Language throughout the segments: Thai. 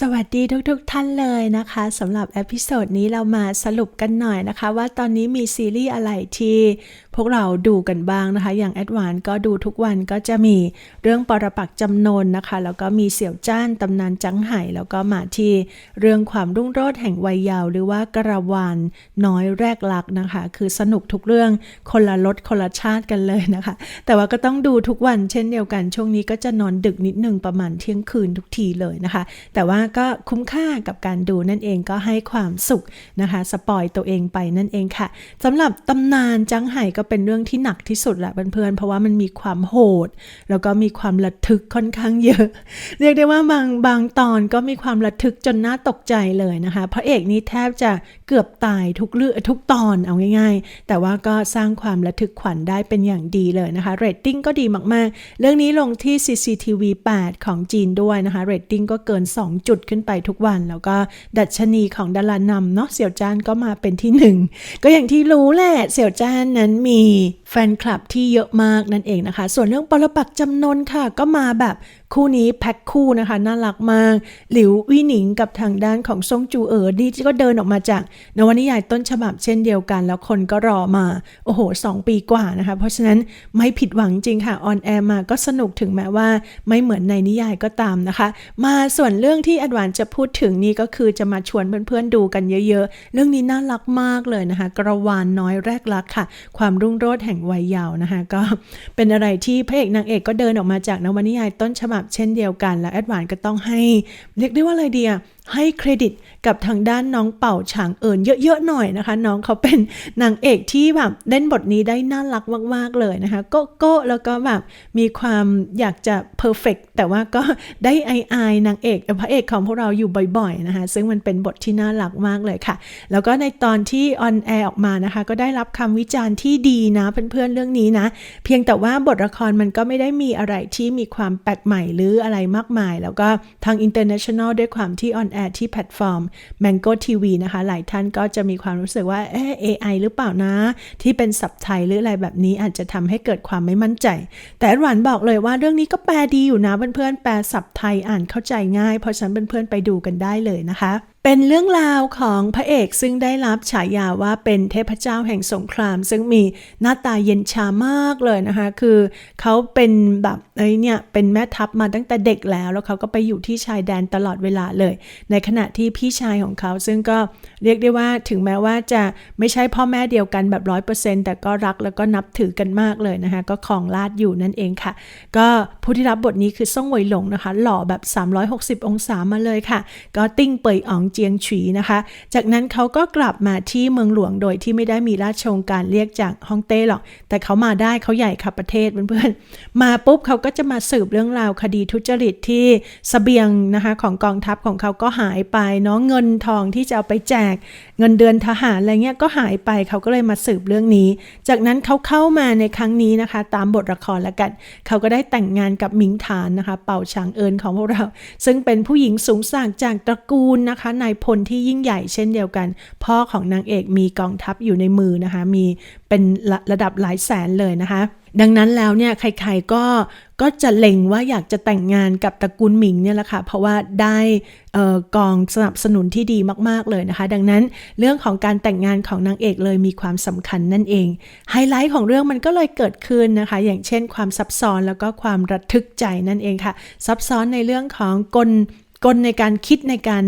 สวัสดีทุกๆทท่านเลยนะคะสำหรับเอพิโซดนี้เรามาสรุปกันหน่อยนะคะ ว่าตอนนี้มีซีรีส์อะไรที่ พวกเราดูกันบ้างนะคะ อย่างแอดวานก็ดูทุกวันก็จะมีเรื่องปรปักจำนนนะคะ แล้วก็มีเสี่ยวจ้านตำนานจังไห่ แล้วก็มาที่เรื่องความรุ่งโรจน์แห่งวัยยาว หรือว่ากระวานน้อยแรกลักนะคะ คือสนุกทุกเรื่องคนละรสคนละชาติกันเลยนะคะ แต่ว่าก็ต้องดูทุกวันเช่นเดียวกัน ช่วงนี้ก็จะนอนดึกนิดนึงประมาณเที่ยงคืนทุกทีเลยนะคะ แต่ว่าก็คุ้มค่ากับการดูนั่นเองก็ให้ความสุขนะคะ สปอยตัวเองไปนั่นเองค่ะสำหรับตำนานจังไห่ก็เป็นเรื่องที่หนักที่สุดแหละเพื่อนๆ เพราะว่ามันมีความโหด แล้วก็มีความระทึกค่อนข้างเยอะ เรียกได้ว่าบางบางตอนก็มีความระทึกจนน่าตกใจเลยนะคะ พระเอกนี้แทบจะเกือบตายทุกเรื่องทุกตอนเอาง่าย ๆ แต่ว่าก็สร้างความระทึกขวัญได้เป็นอย่างดีเลยนะคะเรตติ้งก็ดีมากๆ เรื่องนี้ลงที่ CCTV 8 ของจีนด้วยนะคะเรตติ้งก็เกิน 2 จุดขึ้นไปทุกวัน แล้วก็ดัชนีของดารานำเนาะเสี่ยวจ้านก็มาเป็นที่หนึ่งก็อย่างที่รู้แหละเสี่ยวจ้านนั้นมีแฟนคลับที่เยอะมากนั่นเองนะคะ ส่วนเรื่องปรปักจำนนค่ะ ก็มาแบบคู่นี้แพ็คคู่นะคะน่ารักมาก หลิววี่หนิงกับทางด้านของซงจูเอ๋อนี่ก็เดินออกมาจากนวนิยายต้นฉบับเช่นเดียวกัน แล้วคนก็รอมา โอ้โหสองปีกว่านะคะ เพราะฉะนั้นไม่ผิดหวังจริงค่ะออนแอร์มาก็สนุกถึงแม้ว่าไม่เหมือนในนิยายก็ตามนะคะ มาส่วนเรื่องที่อดวานจะพูดถึงนี่ก็คือจะมาชวนเพื่อนๆดูกันเยอะๆ เรื่องนี้น่ารักมากเลยนะคะ กระวานน้อยแรกรักค่ะ ความรุ่งโรจน์แห่งวัยเยาว์นะคะ ก็เป็นอะไรที่พระเอกนางเอกก็เดินออกมาจากนวนิยายต้นฉบับเช่นเดียวกัน แล้วแอดวานก็ต้องให้เรียกได้ว่าอะไรดีอะ ให้เครดิตกับทางด้านน้องเป่าฉางเอิญเยอะๆหน่อยนะคะ น้องเขาเป็นนางเอกที่แบบเล่นบทนี้ได้น่ารักมากๆเลยนะคะโก้โก้แล้วก็แบบมีความอยากจะเพอร์เฟกแต่ว่าก็ได้ไอไอนางเอกพระเอกของพวกเราอยู่บ่อยๆนะคะ ซึ่งมันเป็นบทที่น่ารักมากเลยค่ะ แล้วก็ในตอนที่ออนแอร์ออกมานะคะ ก็ได้รับคำวิจารณ์ที่ดีนะเพื่อนๆเรื่องนี้นะ เพียงแต่ว่าบทละครมันก็ไม่ได้มีอะไรที่มีความแปลกใหม่หรืออะไรมากมาย แล้วก็ทาง international ด้วยความที่ออนแอร์ที่แพลตฟอร์ม Mango TV นะคะ หลายท่านก็จะมีความรู้สึกว่าเอ๊ะ AI หรือเปล่านะ ที่เป็นสับไทยหรืออะไรแบบนี้อาจจะทำให้เกิดความไม่มั่นใจ แต่หวานบอกเลยว่าเรื่องนี้ก็แปลดีอยู่นะเพื่อนๆแปลสับไทยอ่านเข้าใจง่าย เพราะฉะนั้นเพื่อนๆไปดูกันได้เลยนะคะ เป็นเรื่องราวของพระเอกซึ่งได้รับฉายาว่าเป็นเทพเจ้าแห่งสงคราม ซึ่งมีหน้าตาเย็นชามากเลยนะคะ คือเขาเป็นแบบไอ้เนี่ยเป็นแม่ทัพมาตั้งแต่เด็กแล้ว แล้วเขาก็ไปอยู่ที่ชายแดนตลอดเวลาเลย ในขณะที่พี่ชายของเขาซึ่งก็เรียกได้ว่าถึงแม้ว่าจะไม่ใช่พ่อแม่เดียวกันแบบร้อยเปอร์เซ็นต์แต่ก็รักแล้วก็นับถือกันมากเลยนะคะ ก็ของลาดอยู่นั่นเองค่ะ ก็ผู้ที่รับบทนี้คือซ่งเวยหลงนะคะ หล่อแบบ 360 องศามาเลยค่ะ ก็ติ้งเปยอ๋องเจียงฉีนะคะ จากนั้นเขาก็กลับมาที่เมืองหลวงโดยที่ไม่ได้มีราชองการเรียกจากฮ่องเต้หรอก แต่เขามาได้เขาใหญ่ขับประเทศเพื่อนๆมาปุ๊บเขาก็จะมาสืบเรื่องราวคดีทุจริตที่สเสบียงนะคะของกองทัพของเขาก็หายไปเนาะเงินทองที่จะเอาไปแจกเงินเดือนทหารอะไรเงี้ยก็หายไปเขาก็เลยมาสืบเรื่องนี้ จากนั้นเขาเข้ามาในครั้งนี้นะคะ ตามบทละครละกัน เขาก็ได้แต่งงานกับหมิงฐานนะคะ เป่าฉางเอิญของพวกเรา ซึ่งเป็นผู้หญิงสูงส่งจากตระกูลนะคะนายพลที่ยิ่งใหญ่เช่นเดียวกัน พ่อของนางเอกมีกองทัพอยู่ในมือนะคะ มีเป็นระระดับหลายแสนเลยนะคะ ดังนั้นแล้วเนี่ยใครๆก็ก็จะเล็งว่าอยากจะแต่งงานกับตระกูลหมิงเนี่ยแหละค่ะเพราะว่าได้กองสนับสนุนที่ดีมากๆเลยนะคะ ดังนั้นเรื่องของการแต่งงานของนางเอกเลยมีความสำคัญนั่นเอง ไฮไลท์ของเรื่องมันก็เลยเกิดขึ้นนะคะ อย่างเช่นความซับซ้อนแล้วก็ความระทึกใจนั่นเองค่ะ ซับซ้อนในเรื่องของกลกลในการคิดในการ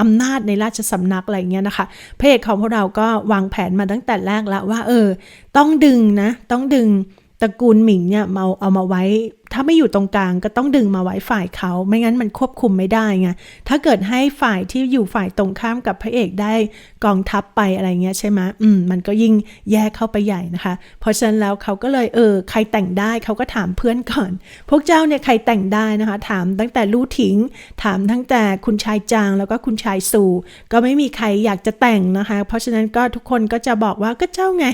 อำนาจในราชสำนักอะไรเงี้ยนะคะพระเอกของพวกเราก็วางแผนมาตั้งแต่แรกแล้วว่าเออ ต้องดึงนะ ต้องดึง ตระกูลหมิงเนี่ยเมาเอามาไว้ ถ้าไม่อยู่ตรงกลางก็ต้องดึงมาไว้ฝ่ายเขา ไม่งั้นมันควบคุมไม่ได้ไง ถ้าเกิดให้ฝ่ายที่อยู่ฝ่ายตรงข้ามกับพระเอกได้กองทัพไปอะไรเงี้ยใช่ไหมอืม มันก็ยิ่งแยกเข้าไปใหญ่นะคะ เพราะฉะนั้นแล้วเขาก็เลยเออใครแต่งได้เขาก็ถามเพื่อนก่อน พวกเจ้าเนี่ยใครแต่งได้นะคะ ถามตั้งแต่ลู่ถิง ถามตั้งแต่คุณชายจางแล้วก็คุณชายสู่ ก็ไม่มีใครอยากจะแต่งนะคะ เพราะฉะนั้นก็ทุกคนก็จะบอกว่าก็เจ้าไง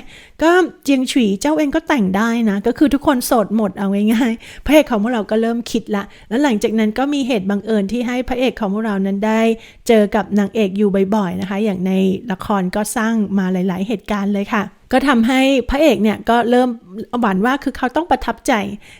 ก็เจียงฉุยเจ้าเองก็แต่งได้นะ ก็คือทุกคนโสดหมดเอาง่ายๆพระเอกของพวกเราก็เริ่มคิดละ แล้วหลังจากนั้นก็มีเหตุบังเอิญที่ให้พระเอกของพวกเรานั้นได้ เจอกับนางเอกอยู่บ่อยๆนะคะ อย่างในละครก็สร้างมาหลาย ๆ เหตุการณ์เลยค่ะก็ทำให้พระเอกเนี่ยก็เริ่มหวานว่าคือเขาต้องประทับใจ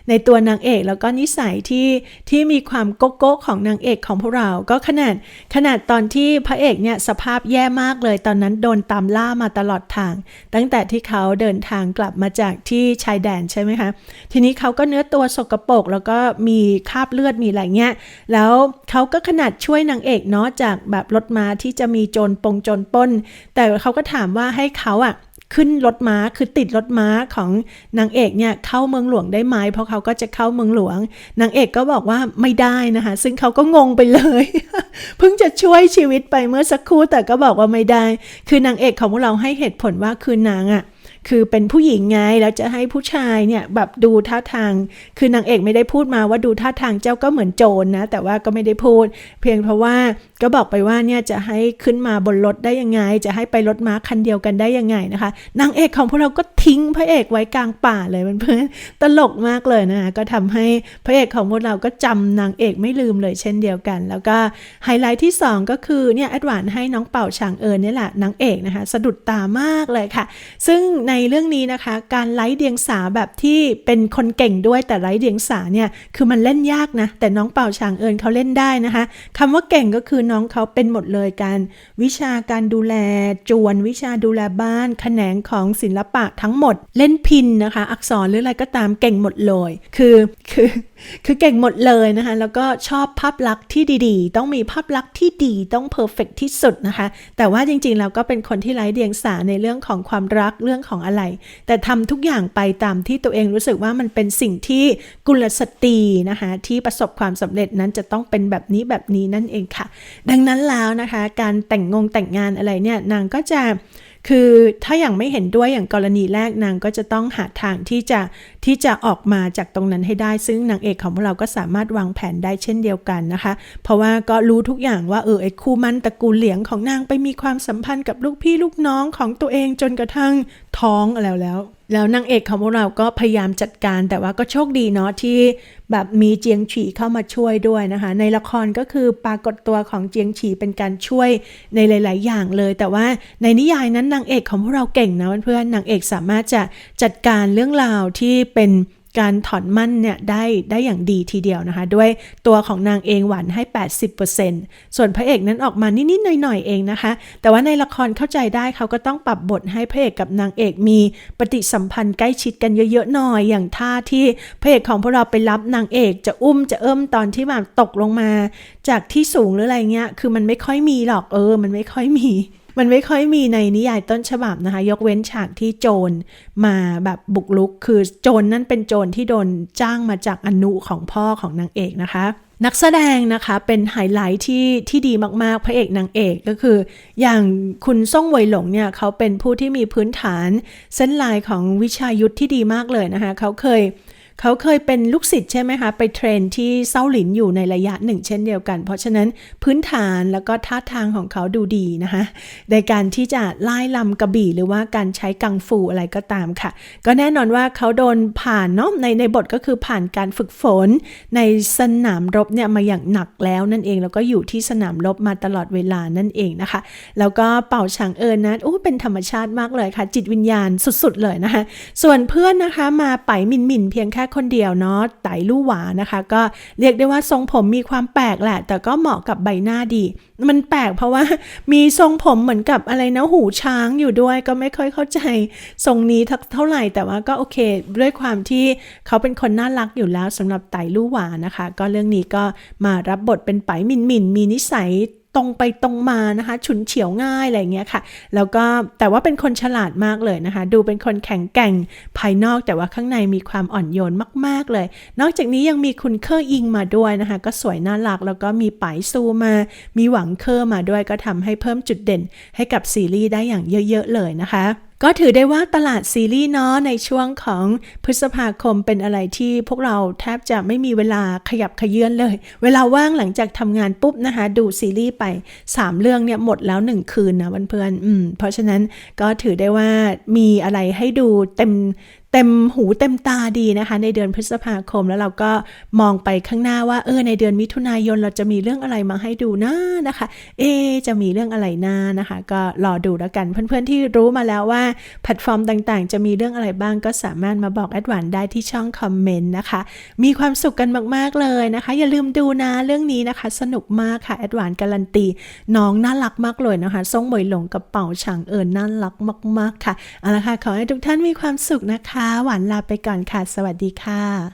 ในตัวนางเอกแล้วก็นิสัยที่ที่มีความโกโก้ของนางเอกของพวกเรา ก็ขนาดขนาดตอนที่พระเอกเนี่ยสภาพแย่มากเลยตอนนั้นโดนตามล่ามาตลอดทาง ตั้งแต่ที่เขาเดินทางกลับมาจากที่ชายแดนใช่ไหมคะ ทีนี้เขาก็เนื้อตัวสกปรกแล้วก็มีคราบเลือดมีอะไรเงี้ยแล้วเขาก็ขนาดช่วยนางเอกเนาะจากแบบรถมาที่จะมีโจรปงโจรป้น แต่เขาก็ถามว่าให้เขาอะ ขึ้นรถม้าคือติดรถม้าของนางเอกเนี่ยเข้าเมืองหลวงได้ไหมเพราะเขาก็จะเข้าเมืองหลวงนางเอกก็บอกว่าไม่ได้นะคะ ซึ่งเขาก็งงไปเลย เพิ่งจะช่วยชีวิตไปเมื่อสักครู่แต่ก็บอกว่าไม่ได้ คือนางเอกของพวกเราให้เหตุผลว่าคือนางอะ คือเป็นผู้หญิงไงแล้วจะให้ผู้ชายเนี่ยแบบดูท่าทาง คือนางเอกไม่ได้พูดมาว่าดูท่าทางเจ้าก็เหมือนโจรนะแต่ว่าก็ไม่ได้พูด เพียงเพราะว่าก็บอกไปว่าเนี่ยจะให้ขึ้นมาบนรถได้ยังไง จะให้ไปรถม้าคันเดียวกันได้ยังไงนะคะนางเอกของพวกเราก็ทิ้งพระเอกไว้กลางป่าเลยเพื่อนๆตลกมากเลยนะคะก็ทำให้พระเอกของพวกเราก็จำนางเอกไม่ลืมเลยเช่นเดียวกัน แล้วก็ไฮไลท์ที่ 2 ก็คือเนี่ยแอดวานให้น้องเป่าฉางเอิญนี่แหละนางเอกนะคะสะดุดตามากเลยค่ะ ซึ่งในเรื่องนี้นะคะ การไร้เดียงสาแบบที่เป็นคนเก่งด้วยแต่ไร้เดียงสาเนี่ยคือมันเล่นยากนะ แต่น้องเป่าฉางเอิญเขาเล่นได้นะคะคำว่าเก่งก็คือน้องเขาเป็นหมดเลยการวิชาการดูแลจวน วิชาดูแลบ้านแขนงของศิลปะทั้งหมด เล่นพินนะคะ อักษรหรืออะไรก็ตามเก่งหมดเลย คือคือคือเก่งหมดเลยนะคะ แล้วก็ชอบภาพลักษณ์ที่ดีๆ ต้องมีภาพลักษณ์ที่ดีต้องเพอร์เฟกที่สุดนะคะ แต่ว่าจริงๆแล้วก็เป็นคนที่ไร้เดียงสาในเรื่องของความรักเรื่องของอะไร แต่ทำทุกอย่างไปตามที่ตัวเองรู้สึกว่ามันเป็นสิ่งที่กุลสตรีนะคะที่ประสบความสำเร็จนั้นจะต้องเป็นแบบนี้แบบนี้นั่นเองค่ะ ดังนั้นแล้วนะคะการแต่งงงแต่งงานอะไรเนี่ยนางก็จะคือถ้าอย่างไม่เห็นด้วยอย่างกรณีแรกนางก็จะต้องหาทางที่จะ ที่จะออกมาจากตรงนั้นให้ได้ ซึ่งนางเอกของพวกเราก็สามารถวางแผนได้เช่นเดียวกันนะคะ เพราะว่าก็รู้ทุกอย่างว่าเออไอ้คู่มันตระกูลเหลียงของนางไปมีความสัมพันธ์กับลูกพี่ลูกน้องของตัวเองจนกระทั่งท้องแล้วแล้วแล้วนางเอกของพวกเราก็พยายามจัดการแต่ว่าก็โชคดีเนาะที่แบบมีเจียงฉีเข้ามาช่วยด้วยนะคะ ในละครก็คือปรากฏตัวของเจียงฉีเป็นการช่วยในหลาย ๆ อย่างเลย แต่ว่าในนิยายนั้นนางเอกของพวกเราเก่งนะเพื่อนๆนางเอกสามารถจะจัดการเรื่องราวที่เป็นการถอนมั่นเนี่ยได้ได้อย่างดีทีเดียวนะคะ ด้วยตัวของนางเองหวานให้ 80%ส่วนพระเอกนั้นออกมานิด ๆ หน่อย ๆ เองนะคะ แต่ว่าในละครเข้าใจได้เขาก็ต้องปรับบทให้พระเอกกับนางเอกมีปฏิสัมพันธ์ใกล้ชิดกันเยอะ ๆ หน่อย อย่างท่าที่พระเอกของพวกเราไปรับนางเอกจะอุ้มจะเอิ่มตอนที่แบบตกลงมา จากที่สูงหรืออะไรเงี้ยคือมันไม่ค่อยมีหรอกเออ มันไม่ค่อยมี มันไม่ค่อยมีในนิยายต้นฉบับนะคะ ยกเว้นฉากที่โจรมาแบบบุกลุก คือโจรนั่นเป็นโจรที่โดนจ้างมาจากอนุของพ่อของนางเอกนะคะ นักแสดงนะคะเป็นไฮไลท์ที่ที่ดีมาก ๆ พระเอกนางเอกก็คือ อย่างคุณซ่งเวยหลงเนี่ยเขาเป็นผู้ที่มีพื้นฐานเส้นลายของวิชายุทธที่ดีมากเลยนะคะ เขาเคย เขาเคยเป็นลูกศิษย์ใช่ไหมคะ ไปเทรนที่เซาหลินอยู่ในระยะหนึ่งเช่นเดียวกัน เพราะฉะนั้นพื้นฐานแล้วก็ท่าทางของเขาดูดีนะคะ ในการที่จะไล่ลำกระบี่หรือว่าการใช้กังฟูอะไรก็ตามค่ะ ก็แน่นอนว่าเขาโดนผ่านเนาะในในบทก็คือผ่านการฝึกฝน ในสนามรบเนี่ยมาอย่างหนักแล้วนั่นเองแล้วก็อยู่ที่สนามรบมาตลอดเวลานั่นเองนะคะ แล้วก็เป่าฉางเอิญนั้นโอ้เป็นธรรมชาติมากเลยค่ะ จิตวิญญาณสุดๆเลยนะคะส่วนเพื่อนนะคะมาไปมินมินเพียงแค่คนเดียวเนาะไตลู่หวานะคะ ก็เรียกได้ว่าทรงผมมีความแปลกแหละ แต่ก็เหมาะกับใบหน้าดี มันแปลกเพราะว่ามีทรงผมเหมือนกับอะไรนะหูช้างอยู่ด้วย ก็ไม่ค่อยเข้าใจทรงนี้เท่าไหร่แต่ว่าก็โอเค ด้วยความที่เขาเป็นคนน่ารักอยู่แล้วสำหรับไตลู่หวานะคะ ก็เรื่องนี้ก็มารับบทเป็นไปหมินหมินมีนิสัย ตรงไปตรงมานะคะ ฉุนเฉียวง่ายอะไรเงี้ยค่ะ แล้วก็แต่ว่าเป็นคนฉลาดมากเลยนะคะ ดูเป็นคนแข็งแกร่งภายนอกแต่ว่าข้างในมีความอ่อนโยนมาก ๆเลย นอกจากนี้ยังมีคุณเคอร์อิงมาด้วยนะคะ ก็สวยน่ารักแล้วก็มีป๋ายซูมา มีหวังเคอร์มาด้วยก็ทำให้เพิ่มจุดเด่นให้กับซีรีส์ได้อย่างเยอะ ๆ เลยนะคะ ก็ถือได้ว่าตลาดซีรีส์เนาะในช่วงของพฤษภาคมเป็นอะไรที่พวกเราแทบจะไม่มีเวลาขยับขยื่นเลย เวลาว่างหลังจากทำงานปุ๊บนะคะ ดูซีรีส์ไป 3 เรื่องเนี่ยหมดแล้ว 1 คืนนะเพื่อนๆอืมเพราะฉะนั้นก็ถือได้ว่ามีอะไรให้ดูเต็ม เต็มหูเต็มตาดีนะคะ ในเดือนพฤษภาคมแล้วเราก็มองไปข้างหน้าว่าเออในเดือนมิถุนายนเราจะมีเรื่องอะไรมาให้ดูนะนะคะ เอ จะมีเรื่องอะไรนะนะคะ ก็รอดูแล้วกัน เพื่อนๆที่รู้มาแล้วว่าแพลตฟอร์มต่างๆ จะมีเรื่องอะไรบ้างก็สามารถมาบอกแอดวานได้ที่ช่องคอมเมนต์นะคะ มีความสุขกันมากๆเลยนะคะ อย่าลืมดูนะเรื่องนี้นะคะ สนุกมากค่ะแอดวานการันตีน้องน่ารักมากเลยนะคะทรงเหมยหลงกระเป๋าฉางเอิญน่ารักมาก ๆค่ะเอาละค่ะขอให้ทุกท่านมีความสุขนะคะหวานลาไปก่อนค่ะ สวัสดีค่ะ